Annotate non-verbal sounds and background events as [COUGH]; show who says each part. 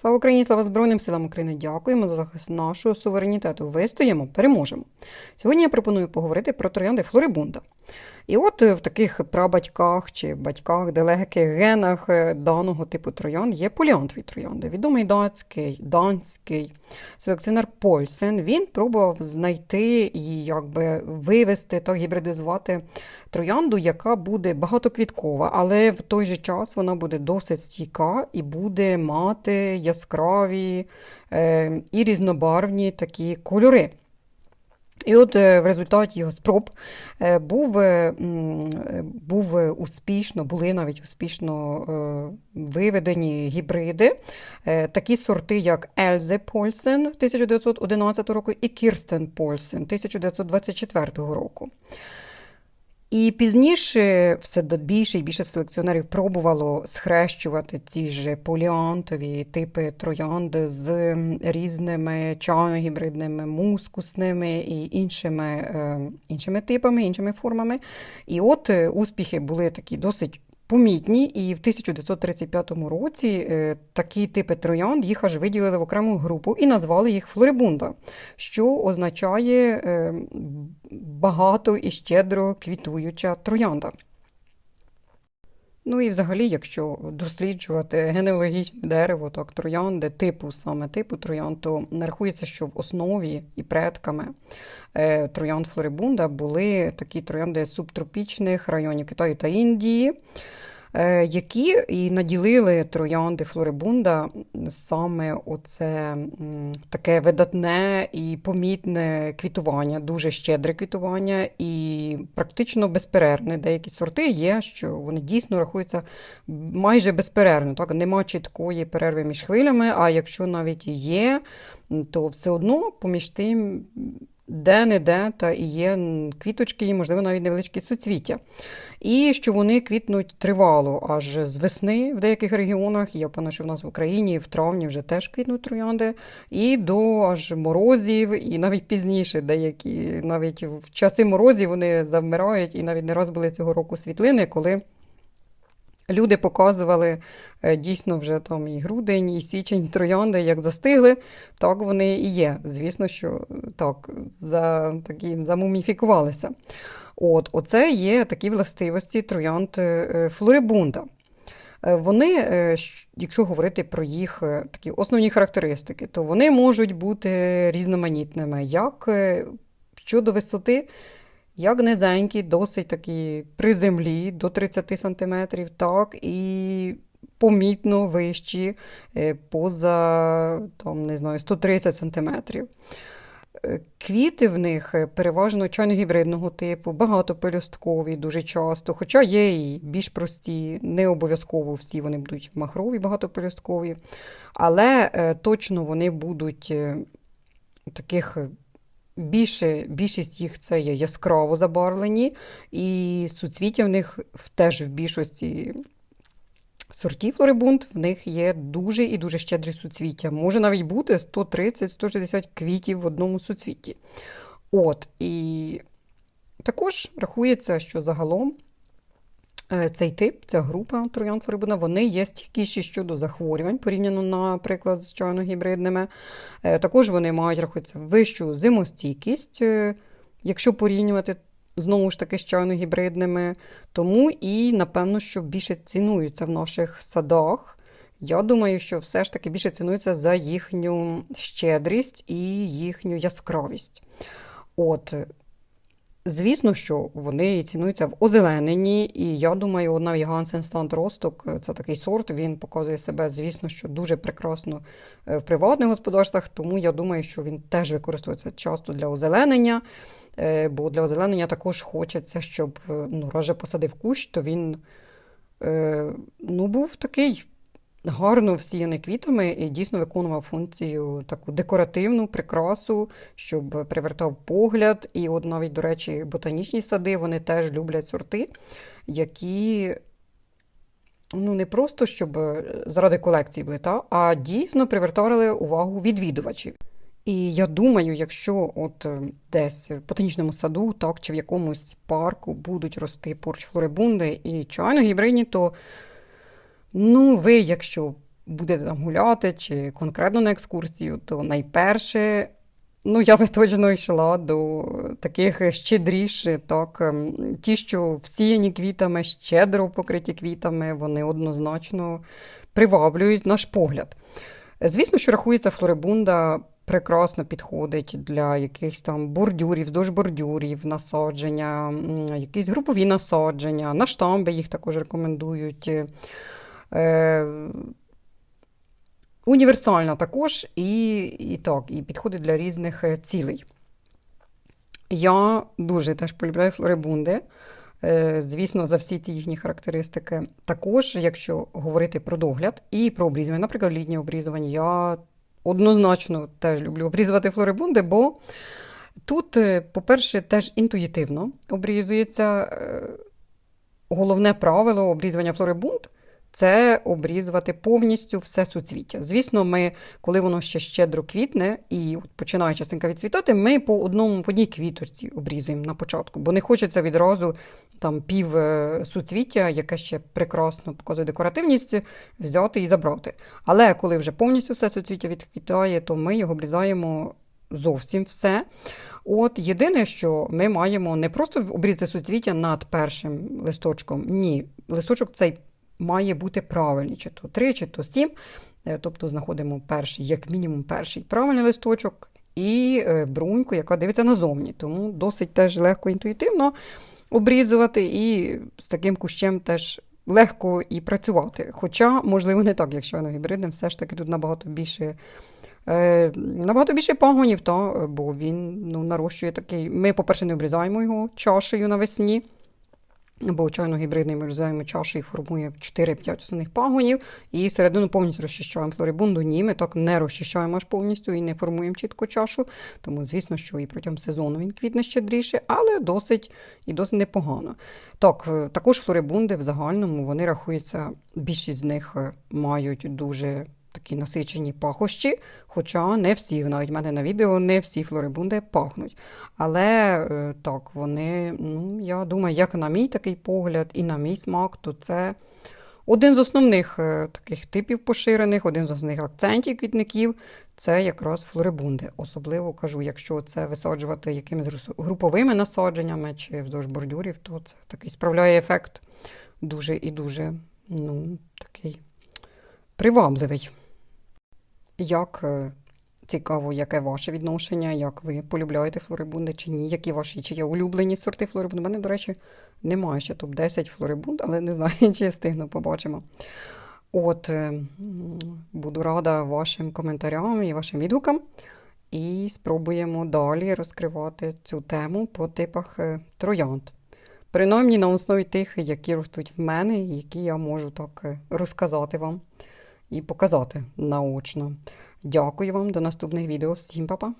Speaker 1: Слава Україні, слава Збройним силам України! Дякуємо за захист нашого суверенітету. Вистоїмо, переможемо. Сьогодні я пропоную поговорити про троянди Флорибунда. І от е, в таких прабатьках чи батьках, далеких генах е, даного типу троянд є поліантові троянди. Відомий датський, данський селекціонер Польсен. Він пробував знайти і якби вивести та гібридизувати троянду, яка буде багатоквіткова, але в той же час вона буде досить стійка і буде мати яскраві е, і різнобарвні такі кольори. І от е, в результаті його спроб е, був, е, був успішно, були навіть успішно виведені гібриди, такі сорти, як Ельзе Польсен 1911 року і Кірстен Польсен 1924 року. І пізніше все більше і більше селекціонерів пробувало схрещувати ці ж поліантові типи троянди з різними чайно-гібридними, мускусними і іншими, е, іншими типами, іншими формами. І от е, успіхи були такі досить помітні, і в 1935 році е, такі типи троянд їх аж виділили в окрему групу і назвали їх Флорибунда, що означає багато і щедро квітуюча троянда. Ну і взагалі, якщо досліджувати генеалогічне дерево, так, троянди, типу саме типу троянд, то рахується, що в основі і предками е, троянд Флорибунда були такі троянди субтропічних районів Китаю та Індії, які і наділили троянди Флорибунда саме оце таке видатне і помітне квітування, дуже щедре квітування і практично безперервне. Деякі сорти є, що вони дійсно рахуються майже безперервно. Так? Нема чіткої перерви між хвилями, а якщо навіть є, то все одно поміж тим. Де-не-де, та і є квіточки, і, можливо, навіть невеличкі суцвіття. І що вони квітнуть тривало аж з весни в деяких регіонах. Я певна, що в нас в Україні в травні вже теж квітнуть троянди, і до аж морозів, і навіть пізніше деякі, навіть в часи морозів вони завмирають, і навіть не раз були цього року світлини, коли. Люди показували е, дійсно вже там і грудень, і січень троянди, як застигли, так вони і є. Звісно, що е, так, за, такі, замуміфікувалися. От, оце є такі властивості троянд е, Флорибунда. Вони, якщо говорити про їх такі основні характеристики, то вони можуть бути різноманітними, як щодо висоти, як низенькі, досить такі при землі до 30 см, так і помітно вищі е, поза там, не знаю, 130 см. Е, Квіти в них е, переважно чайно-гібридного типу, багатопелюсткові дуже часто, хоча є і більш прості, не обов'язково всі вони будуть махрові, багатопелюсткові, але точно вони будуть таких. Більше, більшість їх це є яскраво забарвлені, і суцвіття в них теж в більшості сортів флорибунт в них є дуже і дуже щедрі суцвіття. Може навіть бути 130-160 квітів в одному суцвітті. От, і також рахується, що загалом цей тип, ця група троянд флорибунда, вони є стійкіші щодо захворювань, порівняно, наприклад, з чайно-гібридними. Е, Також вони мають рахується вищу зимостійкість, е, якщо порівнювати знову ж таки з чайно-гібридними. Тому і, напевно, що більше цінуються в наших садах. Я думаю, що все ж таки більше цінуються за їхню щедрість і їхню яскравість. От, звісно, що вони цінуються в озелененні, і я думаю, от навіть Гансен Станд Росток це такий сорт, він показує себе, звісно, що дуже прекрасно е, в приватних господарствах, тому я думаю, що він теж використовується часто для озеленення. Е, Бо для озеленення також хочеться, щоб е, ну, раз посадив кущ, то він е, ну, був такий гарно всіяний квітами і дійсно виконував функцію таку декоративну, прикрасу, щоб привертав погляд. І от навіть, до речі, ботанічні сади вони теж люблять сорти, які. Ну, не просто щоб е, заради колекції були, та, а дійсно привертали увагу відвідувачів. І я думаю, якщо от е, десь в ботанічному саду, так, чи в якомусь парку будуть рости поруч флорибунди і чайно гібридні, то ну, ви, якщо будете там гуляти чи конкретно на екскурсію, то найперше, ну я би точно йшла до таких щедріш, так, ем, ті, що всіяні квітами, щедро покриті квітами, вони однозначно приваблюють наш погляд. Звісно, що рахується флорибунда прекрасно підходить для якихось там бордюрів, вздовж бордюрів, насадження, якісь групові насадження, на штамби їх також рекомендують. Е, універсальна також і, і так, і підходить для різних е, цілей. Я дуже теж полюбляю флорибунди. Е, Звісно, за всі ці їхні характеристики. Також, якщо говорити про догляд і про обрізування, наприклад, літнє обрізування, я однозначно теж люблю обрізувати флорибунди, бо тут, по-перше, теж інтуїтивно обрізується. Головне правило обрізування флорибунд це обрізувати повністю все суцвіття. Звісно, ми, коли воно ще щедро квітне і починає частинка відцвітати, ми по одному по одній квіточці обрізуємо на початку, бо не хочеться відразу там пів е, суцвіття, яке ще прекрасно показує декоративність, взяти і забрати. Але коли вже повністю все суцвіття відквітає, то ми його обрізаємо зовсім все. От єдине, що ми маємо не просто обрізати суцвіття над першим листочком. Ні, листочок цей має бути правильний, чи то три, чи то сім. Е, Тобто знаходимо перший, як мінімум, перший правильний листочок і е, бруньку, яка дивиться назовні. Тому досить теж легко інтуїтивно обрізувати, і з таким кущем теж легко і працювати. Хоча, можливо, не так, якщо воно гібридним, все ж таки тут набагато більше. Е, набагато більше пагонів, та, бо він ну, нарощує такий. Ми, по-перше, не обрізаємо його чашею навесні, бо гібридний ми обрізаємо чашею, формує 4-5 основних пагонів, і середину повністю розчищаємо флорибунду. Ні, ми так не розчищаємо аж повністю і не формуємо чітко чашу. Тому, звісно, що і протягом сезону він квітне щедріше, але досить і досить непогано. Так, е, також флорибунди в загальному вони рахуються, більшість з них е, мають дуже такі насичені пахощі, хоча не всі, навіть в мене на відео не всі флорибунди пахнуть. Але е, так, вони, ну, я думаю, як на мій такий погляд і на мій смак, то це один з основних е, таких типів поширених, один з основних акцентів квітників це якраз флорибунди. Особливо кажу, якщо це висаджувати якимись груповими насадженнями чи вздовж бордюрів, то це такий справляє ефект дуже і дуже ну, такий привабливий. Як е, цікаво, яке ваше відношення, як ви полюбляєте флорибунди чи ні, які ваші чи є улюблені сорти флорибунди. У мене, до речі, немає ще топ-10 флорибунд, але не знаю, [LAUGHS] чи я встигну, побачимо. От, е, буду рада вашим коментарям і вашим відгукам. І спробуємо далі розкривати цю тему по типах е, троянд. Принаймні на основі тих, які ростуть в мене, які я можу так розказати вам і показати наочно. Дякую вам, до наступних відео. Всім па-па!